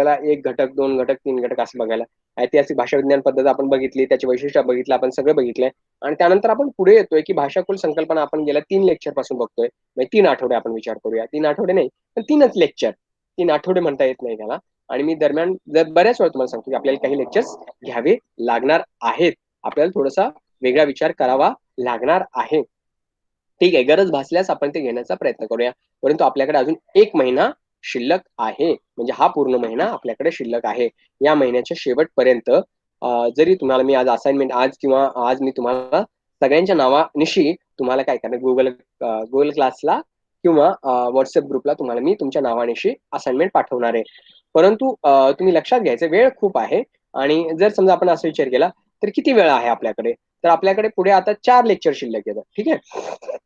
आपल्याला एक घटक दोन घटक तीन घटक असं बघायला. ऐतिहासिक भाषा विज्ञान पद्धत आपण बघितली त्याची वैशिष्ट्य बघितलं आपण सगळं बघितलंय. आणि त्यानंतर आपण पुढे येतोय की भाषाकुल संकल्पना आपण गेल्या तीन लेक्चरपासून बघतोय. म्हणजे तीन आठवडे आपण विचार करूया. तीन आठवडे नाही पण तीनच लेक्चर तीन आठवडे म्हणता येत नाही त्याला. आणि मी दरम्यान जर बऱ्याच वेळा तुम्हाला सांगतो की आपल्याला काही लेक्चर्स घ्यावे लागणार आहेत. आपल्याला थोडासा वेगळा विचार करावा लागणार आहे. ठीक आहे गरज भासल्यास आपण ते घेण्याचा प्रयत्न करूया. परंतु आपल्याकडे अजून एक महिना शिल्लक आहे. म्हणजे हा पूर्ण महिना आपल्याकडे शिल्लक आहे. या महिन्याच्या शेवटपर्यंत जरी तुम्हाला मी आज असाइनमेंट आज किंवा आज मी तुम्हाला सगळ्यांच्या नावानिशी तुम्हाला काय करणार गुगल गुगल क्लासला किंवा व्हॉट्सअप ग्रुपला तुम्हाला मी तुमच्या नावानिशी असाइनमेंट पाठवणार आहे. परंतु तुम्ही लक्षात घ्यायचं वेळ खूप आहे. आणि जर समजा आपण असा विचार केला तर किती वेळ आहे आपल्याकडे? तर आपल्याकडे पुढे आता चार लेक्चर शिल्लक येतात. ठीक आहे?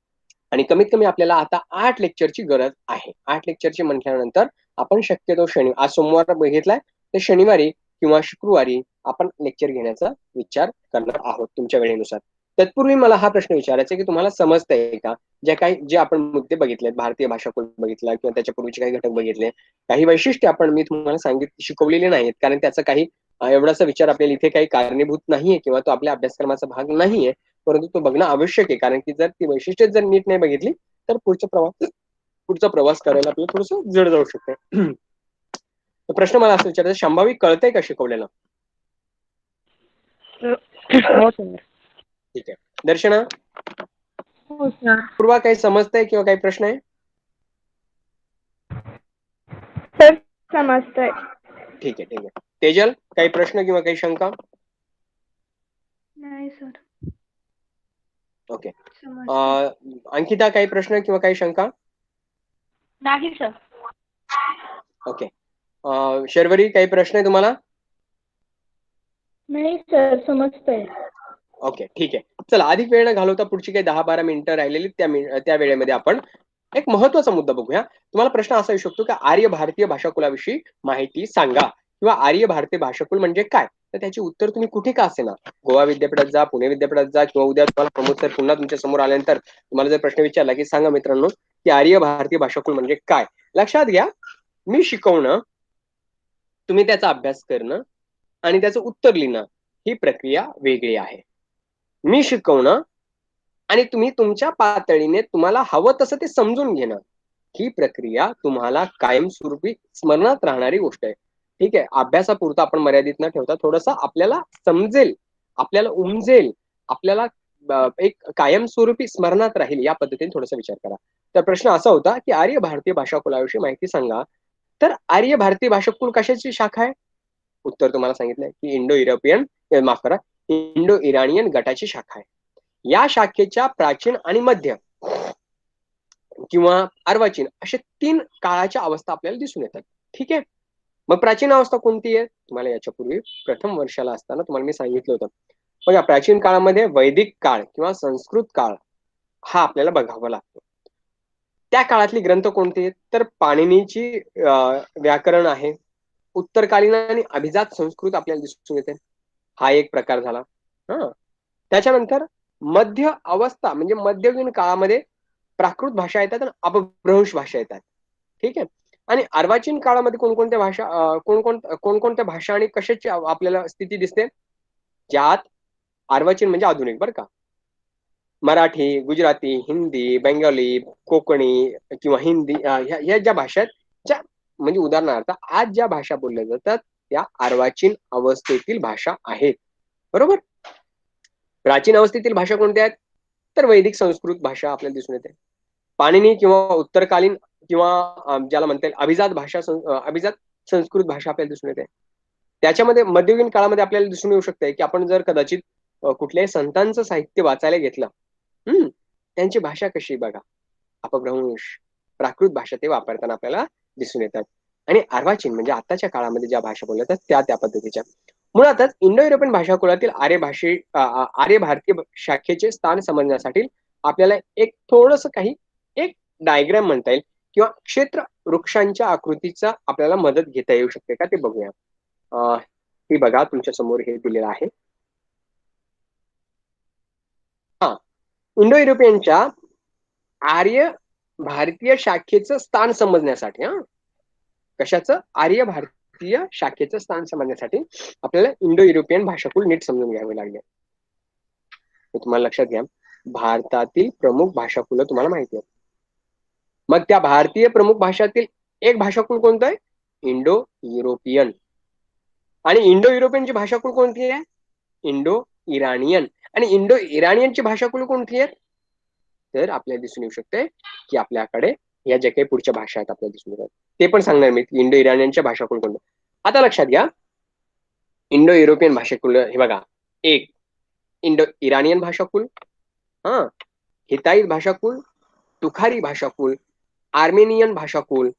आणि कमीत कमी आपल्याला आता आठ लेक्चरची गरज आहे. आठ लेक्चरची म्हटल्यानंतर आपण शक्यतो शनि आज सोमवार बघितलाय तर शनिवारी किंवा शुक्रवारी आपण लेक्चर घेण्याचा विचार करणार आहोत तुमच्या वेळेनुसार. तत्पूर्वी मला हा प्रश्न विचारायचा की तुम्हाला समजतंय का? जे काही जे आपण मुद्दे बघितले भारतीय भाषा कोण बघितला किंवा त्याच्यापूर्वीचे काही घटक बघितले काही वैशिष्ट्य आपण मी तुम्हाला सांगित शिकवलेले नाहीत कारण त्याचा काही एवढासा विचार आपल्याला इथे काही कारणीभूत नाहीये किंवा तो आपल्या अभ्यासक्रमाचा भाग नाहीये. परंतु तो बघणं आवश्यक आहे. कारण की जर ती वैशिष्ट्य जर नीट नाही बघितली तर पुढचा प्रवास पुढचा प्रवास करायला आपल्याला थोडस जड जाऊ शकते. प्रश्न मला असं विचारायचं शंभावी कळतंय का शिकवलेलं? हो ठीक आहे. दर्शना? हो सर. पूर्वा काही समजतंय किंवा काही प्रश्न आहे? सर समजतंय. ठीक आहे ठीक आहे. तेजल काही प्रश्न किंवा काही शंका? नाही सर. ओके अंकिता काही प्रश्न किंवा काही शंका? नाही सर ओके शर्वरी काही प्रश्न आहे तुम्हाला? नाही सर समजतंय. ओके ठीक आहे. चला अधिक वेळ न घालवता पुढची काही दहा बारा मिनिटं राहिलेली त्या त्या वेळेमध्ये आपण एक महत्त्वाचा मुद्दा बघूया. तुम्हाला प्रश्न असा येऊ शकतो की आर्य भारतीय भाषाकुलाविषयी माहिती सांगा किंवा आर्य भारतीय भाषाकुल म्हणजे काय? तर त्याची उत्तर तुम्ही कुठे का असेना गोवा विद्यापीठात जा पुणे विद्यापीठात जा किंवा उद्या तुम्हाला प्रमोद सर पुन्हा तुमच्यासमोर आल्यानंतर तुम्हाला जर प्रश्न विचारला की सांगा मित्रांनो की आर्य भारतीय भाषाकुल म्हणजे काय? लक्षात घ्या मी शिकवणं तुम्ही त्याचा अभ्यास करणं आणि त्याचं उत्तर लिहिणं ही प्रक्रिया वेगळी आहे. मी शिकवणं आणि तुम्ही तुमच्या पातळीने तुम्हाला हवं तसं ते समजून घेणं ही प्रक्रिया तुम्हाला कायमस्वरूपी स्मरणात राहणारी गोष्ट आहे. ठीक आहे? अभ्यासापुरतं आपण मर्यादित न ठेवता थोडस आपल्याला समजेल आपल्याला उमजेल आपल्याला एक कायमस्वरूपी स्मरणात राहील या पद्धतीने थोडासा विचार करा. तर प्रश्न असा होता की आर्य भारतीय भाषा कुलाविषयी माहिती सांगा. तर आर्य भारतीय भाषा कुल कशाची शाखा आहे? उत्तर तुम्हाला सांगितलंय की इंडो युरोपियन माफ करा इंडो इराणियन गटाची शाखा आहे. या शाखेच्या प्राचीन आणि मध्य किंवा अर्वाचीन अशा तीन काळाच्या अवस्था आपल्याला दिसून येतात. ठीक आहे? मग प्राचीन अवस्था कोणती आहे? तुम्हाला याच्यापूर्वी प्रथम वर्षाला असताना तुम्हाला मी सांगितलं होतं. बघा प्राचीन काळामध्ये वैदिक काळ किंवा संस्कृत काळ हा आपल्याला बघावा लागतो. त्या काळातली ग्रंथ कोणते आहेत? तर पाणिनीची व्याकरण आहे. उत्तरकालीन आणि अभिजात संस्कृत आपल्याला दिसून येते. हा एक प्रकार झाला. हा. त्याच्यानंतर मध्य अवस्था म्हणजे मध्ययुगीन काळामध्ये प्राकृत भाषा येतात आणि अपभ्रंश भाषा येतात. ठीक आहे? आणि अर्वाचीन काळामध्ये कोणकोणत्या भाषा कोणकोण कोणकोणत्या भाषा आणि कशाची आपल्याला स्थिती दिसते? ज्यात अर्वाचीन म्हणजे आधुनिक बरं का? मराठी गुजराती हिंदी बेंगॉली कोकणी किंवा हिंदी ह्या ज्या भाषा आहेत ज्या म्हणजे उदाहरणार्थ आज ज्या भाषा बोलल्या जातात त्या अर्वाचीन अवस्थेतील भाषा आहेत. बरोबर? प्राचीन अवस्थेतील भाषा कोणत्या आहेत? तर वैदिक संस्कृत भाषा आपल्याला दिसून येते. पाणिनी किंवा उत्तरकालीन किंवा ज्याला म्हणता येईल अभिजात भाषा अभिजात संस्कृत भाषा आपल्याला दिसून येते. त्याच्यामध्ये मध्ययुगीन काळामध्ये आपल्याला दिसून येऊ शकते की आपण जर कदाचित कुठल्याही संतांचं साहित्य वाचायला घेतलं हम्म त्यांची भाषा कशी बघा? अपभ्रंश प्राकृत भाषा ते वापरताना आपल्याला दिसून येतात. आणि अर्वाचीन म्हणजे आताच्या काळामध्ये ज्या भाषा बोलल्या जातात त्या त्या पद्धतीच्या. मुळातच इंडो युरोपियन भाषा कुळातील आर्य भाषे आर्य भारतीय शाखेचे स्थान समजण्यासाठी आपल्याला एक थोडस काही एक डायग्राम म्हणता येईल. किंवा क्षेत्र वृक्षांच्या आकृतीचा आपल्याला मदत घेता येऊ शकते का ते बघूया. हे बघा तुमच्यासमोर हे दिलेलं आहे. हा. इंडो युरोपियनच्या आर्य भारतीय शाखेचं स्थान समजण्यासाठी हा. कशाचं? आर्य भारतीय शाखेचं स्थान समजण्यासाठी आपल्याला इंडो युरोपियन भाषाकुल नीट समजून घ्यावे लागले. तुम्हाला लक्षात घ्या. भारतातील प्रमुख भाषाकुल तुम्हाला माहिती आहे मग त्या भारतीय प्रमुख भाषातील एक भाषाकुल कोणतं आहे? इंडो युरोपियन आणि इंडो युरोपियनची भाषाकुल कोणती आहे? इंडो इराणियन आणि इंडो इराणियनची भाषाकुल कोणती आहे? तर आपल्याला दिसून येऊ शकते की आपल्याकडे या ज्या काही पुढच्या भाषा आहेत आपल्याला दिसून येतात. ते पण सांगणार मी. इंडो इराणियनच्या भाषाकुल कोणत्या? आता लक्षात घ्या. इंडो युरोपियन भाषा कुल हे बघा. एक इंडो इराणियन भाषाकुल हा. हिताईत भाषाकुल तुखारी भाषा कुल. आर्मेनियन भाषाकुल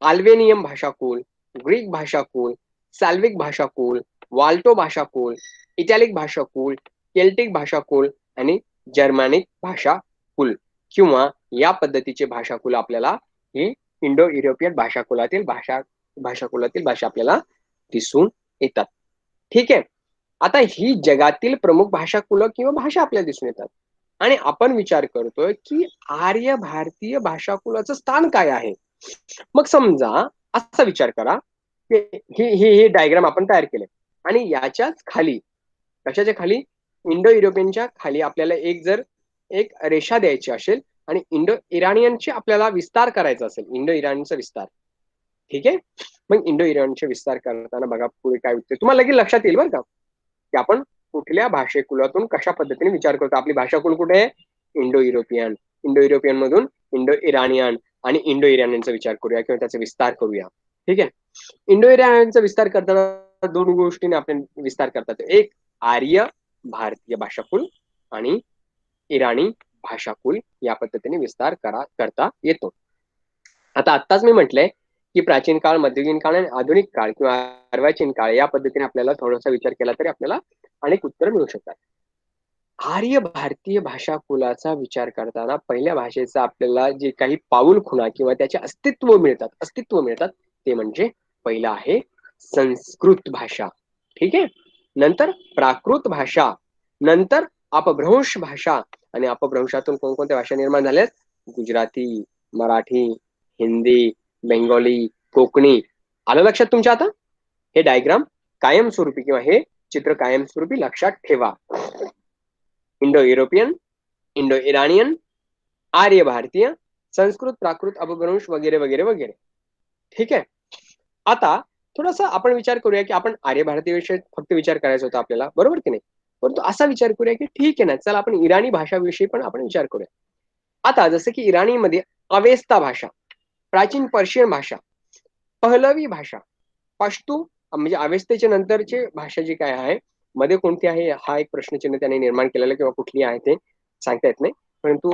आल्वेनियम भाषाकुल ग्रीक भाषाकुल सॅल्विक भाषाकुल वाल्टो भाषाकुल इटॅलिक भाषाकुल केल्टिक भाषाकुल आणि जर्मॅनिक भाषाकुल किंवा या पद्धतीचे भाषाकुल आपल्याला ही इंडो युरोपियन भाषाकुलातील भाषा भाषाकुलातील भाषा आपल्याला दिसून येतात. ठीक आहे. आता ही जगातील प्रमुख भाषाकुल किंवा भाषा आपल्याला दिसून येतात. आणि आपण विचार करतोय की आर्य भारतीय भाषाकुलाचं स्थान काय आहे? मग समजा असा विचार करा ही ही हे डायग्राम आपण तयार केले आणि याच्याच खाली कशाच्या खाली? इंडो युरोपियनच्या खाली आपल्याला एक जर एक रेषा द्यायची असेल आणि इंडो इराणियनची आपल्याला विस्तार करायचा असेल इंडो इराणचा विस्तार. ठीक आहे? मग इंडो इराणचे विस्तार करताना बघा पुढे काय होते तुम्हाला लगेच लक्षात येईल बरं का? की आपण कुठल्या भाषेकुलातून कशा पद्धतीने विचार करतो? आपली भाषा कुल कुठे आहे? इंडो युरोपियन इंडो युरोपियन मधून इंडो इराणियन आणि इंडो इराणियनचा विचार करूया किंवा त्याचा विस्तार करूया. ठीक आहे? इंडो इराणियनचा विस्तार करताना दोन गोष्टीने आपण विस्तार करतात. एक आर्य भारतीय भाषाकुल आणि इराणी भाषाकुल या पद्धतीने विस्तार करा करता येतो. आता आत्ताच मी म्हटलंय की प्राचीन काळ मध्ययुगीन काळ आणि आधुनिक काळ किंवा अर्वाचीन काळ या पद्धतीने आपल्याला थोडासा विचार केला तरी आपल्याला अनेक उत्तर मिळू शकतात. आर्य भारतीय भाषा कुलाचा विचार करताना पहिल्या भाषेचा आपल्याला जे काही पाऊल खुणा किंवा त्याचे अस्तित्व मिळतात अस्तित्व मिळतात ते म्हणजे पहिलं आहे संस्कृत भाषा. ठीक आहे? नंतर प्राकृत भाषा नंतर अपभ्रंश भाषा आणि अपभ्रंशातून कोणकोणत्या भाषा निर्माण झाल्यात गुजराती मराठी हिंदी बेंगॉली कोकणी. आलं लक्षात तुमच्या आता? हे डायग्राम कायमस्वरूपी किंवा हे चित्र कायमस्वरूपी लक्षात ठेवा. इंडो युरोपियन इंडो इराणियन आर्य भारतीय संस्कृत प्राकृत अपभ्रंश वगैरे वगैरे वगैरे. ठीक आहे? आता थोडासा आपण विचार करूया की आपण आर्य भारतीय विषय फक्त विचार करायचा होता आपल्याला बरोबर की नाही? परंतु असा विचार करूया की ठीक आहे ना चला आपण इराणी भाषाविषयी पण आपण विचार करूया. आता जसं की इराणीमध्ये अवेस्ता भाषा प्राचीन पर्शियन भाषा पहलवी भाषा पश्तू म्हणजे अवेस्तेच्या नंतरचे भाषा जी काय आहे मध्ये कोणती आहे हा एक प्रश्नचिन्ह त्याने निर्माण केलेला किंवा कुठली आहे ते सांगता येत नाही. परंतु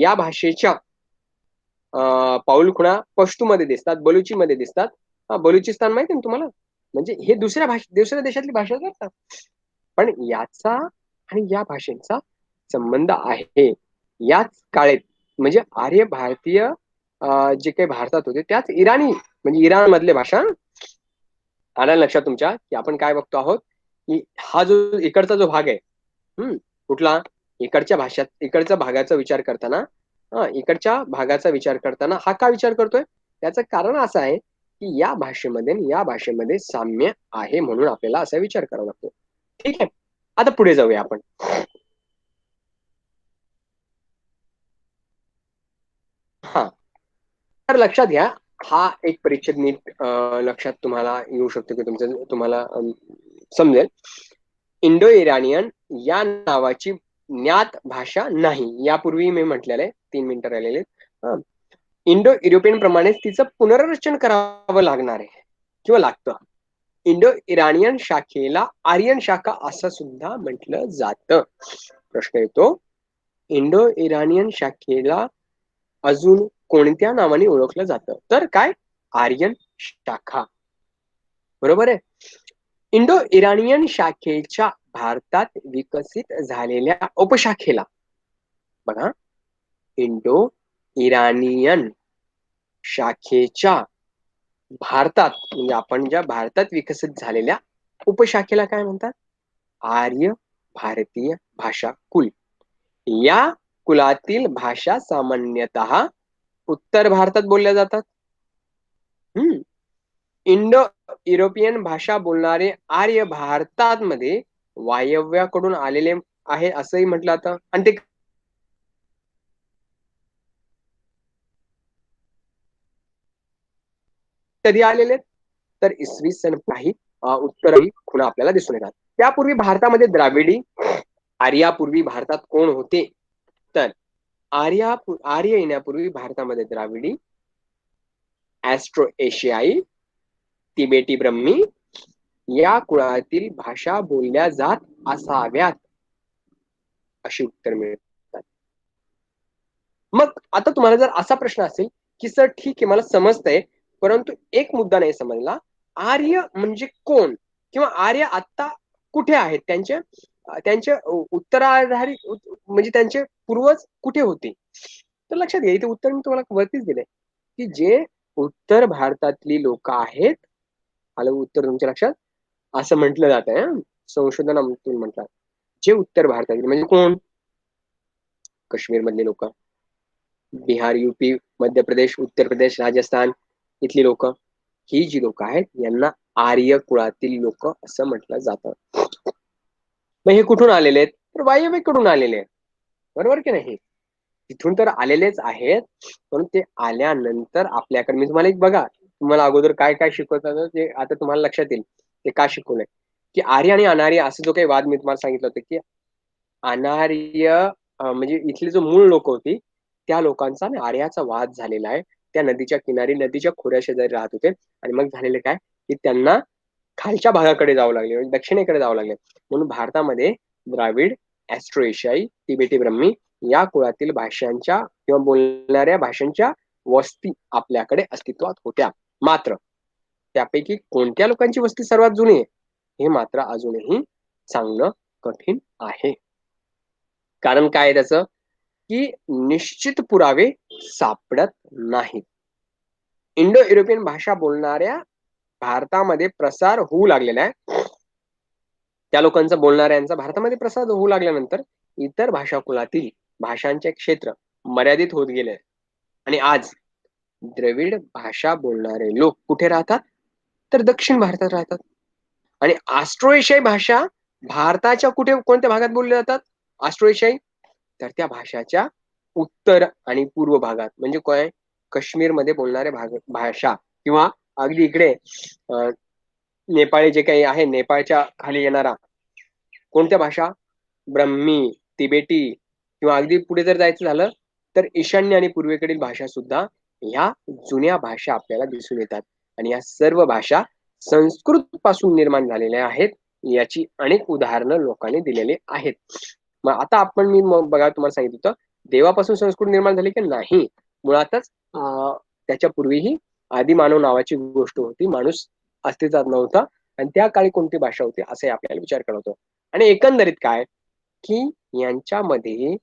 या भाषेच्या पाऊल खुणा पश्तू मध्ये दिसतात बलुची मध्ये दिसतात. हा बलुचिस्तान माहिती ना तुम्हाला? म्हणजे हे दुसऱ्या भाषे दुसऱ्या देशातली भाषा करतात पण याचा आणि या भाषेचा संबंध आहे. याच काळेत म्हणजे आर्य भारतीय जे काही भारतात होते त्याच इराणी म्हणजे इराण मधले भाषा आल्या लक्षात तुमच्या की आपण काय बघतो आहोत की हा जो इकडचा जो भाग आहे हम्म कुठला? इकडच्या भाषात इकडच्या भागाचा विचार करताना हा इकडच्या भागाचा विचार करताना हा का विचार करतोय? त्याचं कारण असं आहे की या भाषेमध्ये या भाषेमध्ये साम्य आहे म्हणून आपल्याला असा विचार करावा लागतो. ठीक आहे? आता पुढे जाऊया आपण हा तर लक्षात घ्या हा एक परीक्षेत नीट लक्षात तुम्हाला येऊ शकतो की तुमचं तुम्हाला समजेल. इंडो इराणियन या नावाची ज्ञात भाषा नाही. यापूर्वी मी म्हटलेलं आहे तीन मिनिटं राहिलेले इंडो युरोपियन प्रमाणेच तिचं पुनर्रचन करावं लागणार आहे किंवा लागतं. इंडो इराणियन शाखेला आर्यन शाखा असं सुद्धा म्हटलं जातं. प्रश्न येतो. इंडो इराणियन शाखेला अजून कोणत्या नावाने ओळखलं जातं? तर काय? आर्यन शाखा. बरोबर आहे? इंडो इराणियन शाखेच्या भारतात विकसित झालेल्या उपशाखेला बघा. इंडो इराणियन शाखेच्या भारतात म्हणजे आपण ज्या भारतात विकसित झालेल्या उपशाखेला काय म्हणतात? आर्य भारतीय भाषा कुल. या कुलातील भाषा सामान्यतः उत्तर भारतात बोलल्या जातात? हम्म. इंडो युरोपियन भाषा बोलणारे आर्य भारतात मध्ये वायव्याकडून आलेले आहे असंही म्हटलं जातं. आणि ते कधी आलेले? तर इसवी सन काही उत्तरही खुणा आपल्याला दिसून येतात. त्यापूर्वी भारतामध्ये द्राविडी आर्यापूर्वी भारतात कोण होते? आर्या आर्य येण्यापूर्वी भारतामध्ये द्राविडी ऍस्ट्रो एशियाई तिबेटी ब्रह्मी या कुळातील भाषा बोलल्या जात असाव्यात अशी उत्तर मिळतात. मग आता तुम्हाला जर असा प्रश्न असेल की सर ठीक आहे मला समजतंय परंतु एक मुद्दा नाही समजला. आर्य म्हणजे कोण? किंवा आर्य आता कुठे आहेत त्यांच्या त्यांचे उत्तराधारी म्हणजे त्यांचे पूर्वज कुठे होते? तर लक्षात घ्या इथे उत्तर मी तुम्हाला वरतीच दिले की जे उत्तर भारतातली लोक आहेत आलं उत्तर तुमच्या लक्षात? असं म्हटलं जात आहे संशोधनातून म्हटलं. जे उत्तर भारतातील म्हणजे कोण? काश्मीर मधले लोक. बिहार युपी मध्य प्रदेश उत्तर प्रदेश राजस्थान इथली लोक. ही जी लोक आहेत यांना आर्य कुळातील लोक असं म्हटलं जातं. मग हे कुठून आलेले आहेत? तर वायव्यकडून आलेले आहेत. बरोबर की नाही? तिथून तर आलेलेच आहेत पण ते आल्यानंतर आपल्याकडे मी तुम्हाला एक बघा तुम्हाला अगोदर काय काय शिकवतात ते आता तुम्हाला लक्षात येईल. ते का शिकवलंय की आर्य आणि अनार्य असं जो काही वाद मी तुम्हाला सांगितलं होतं की अनार्य म्हणजे इथले जो मूळ लोक होती त्या लोकांचा आणि आर्याचा वाद झालेला आहे. त्या नदीच्या किनारी नदीच्या खोऱ्या शेजारी राहत होते. आणि मग झालेले काय? की त्यांना खालच्या भागाकडे जावं लागले म्हणजे दक्षिणेकडे जावं लागले. म्हणून भारतामध्ये द्राविड ऍस्ट्रोएशियाई तिबेटी ब्रह्मी या कुळातील भाषांच्या किंवा बोलणाऱ्या भाषांच्या वस्ती आपल्याकडे अस्तित्वात होत्या. मात्र त्यापैकी कोणत्या लोकांची वस्ती सर्वात जुनी आहे? हे मात्र अजूनही सांगणं कठीण आहे. कारण काय त्याचं? की निश्चित पुरावे सापडत नाहीत. इंडो युरोपियन भाषा बोलणाऱ्या भारतामध्ये प्रसार होऊ लागलेला आहे. त्या लोकांचा बोलणाऱ्यांचा भारतामध्ये प्रसार होऊ लागल्यानंतर इतर भाषा कुलातील भाषांचे क्षेत्र मर्यादित होत गेले आणि आज द्रविड भाषा बोलणारे लोक कुठे राहतात? तर दक्षिण भारतात राहतात. आणि आस्ट्रोएशियाई भाषा भारताच्या कुठे कोणत्या भागात बोलल्या जातात? आस्ट्रोएशियाई तर त्या भाषाच्या उत्तर आणि पूर्व भागात. म्हणजे काय? काश्मीरमध्ये बोलणारे भाग भाषा किंवा अगदी इकडे नेपाळी जे काही आहे नेपाळच्या खाली येणारा कोणत्या भाषा? ब्रह्मी तिबेटी किंवा अगदी पुढे जर जायचं झालं तर ईशान्य आणि पूर्वेकडील भाषा सुद्धा ह्या जुन्या भाषा आपल्याला दिसून येतात. आणि या सर्व भाषा संस्कृत पासून निर्माण झालेल्या आहेत याची अनेक उदाहरणं लोकांनी दिलेली आहेत. मग आता आपण मी बघा तुम्हाला सांगितलं होतं देवापासून संस्कृत निर्माण झाली की नाही? मुळातच त्याच्या पूर्वीही आदिमानव नावाची गोष्ट होती. माणूस अस्तित्वात नव्हता आणि त्या काळी कोणती भाषा होती असे आपल्याला विचार करत होतो. आणि एकंदरीत काय? की यांच्यामध्ये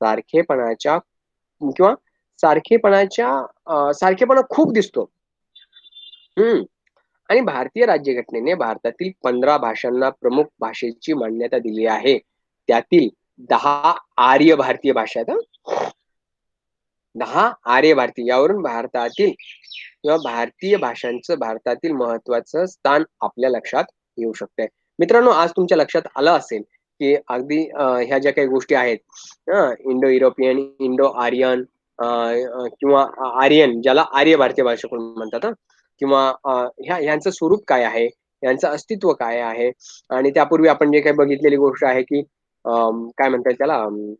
सारखेपणाच्या किंवा सारखेपणाच्या सारखेपणा खूप दिसतो. हम्म. आणि भारतीय राज्यघटनेने भारतातील पंधरा भाषांना प्रमुख भाषेची मान्यता दिली आहे. त्यातील दहा आर्य भारतीय भाषा आहेत दहा आर्य भारतीय. यावरून भारतातील किंवा भारतीय भाषांचं भारतातील महत्वाचं स्थान आपल्या लक्षात येऊ शकते मित्रांनो आज तुमच्या लक्षात आलं असेल की अगदी ह्या ज्या काही गोष्टी आहेत इंडो युरोपियन इंडो आर्यन किंवा आर्यन ज्याला आर्य भारतीय भाषा म्हणतात किंवा ह्या ह्यांचं स्वरूप काय आहे यांचं अस्तित्व काय आहे आणि त्यापूर्वी आपण जे काही बघितलेली गोष्ट आहे की काय म्हणतात त्याला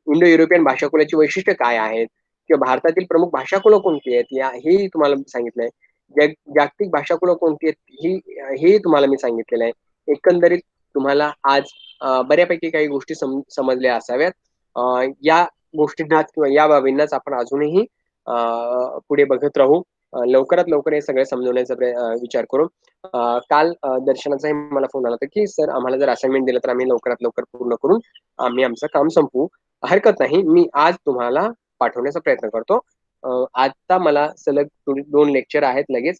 इंडो युरोपियन भाषाकुलाची वैशिष्ट्य काय आहेत किंवा भारतातील प्रमुख भाषा भाषाकुलं कोणती आहेत? या हेही तुम्हाला सांगितलंय. जग जागतिक भाषाकुलं कोणती आहेत ही हेही तुम्हाला मी सांगितलेलं आहे. एकंदरीत तुम्हाला आज बऱ्यापैकी काही गोष्टी सम समजल्या असाव्यात. या गोष्टींनाच किंवा या बाबींनाच आपण अजूनही पुढे बघत राहू. लवकरात लवकर हे सगळे समजवण्याचा विचार करू. काल दर्शनाचाही मला फोन आला होता की सर आम्हाला जर असाइनमेंट दिलं तर आम्ही लवकरात लवकर पूर्ण करून आम्ही आमचं काम संपवू. हरकत नाही. मी आज तुम्हाला पाठवण्याचा प्रयत्न करतो. आता मला सलग दोन लेक्चर आहेत लगेच.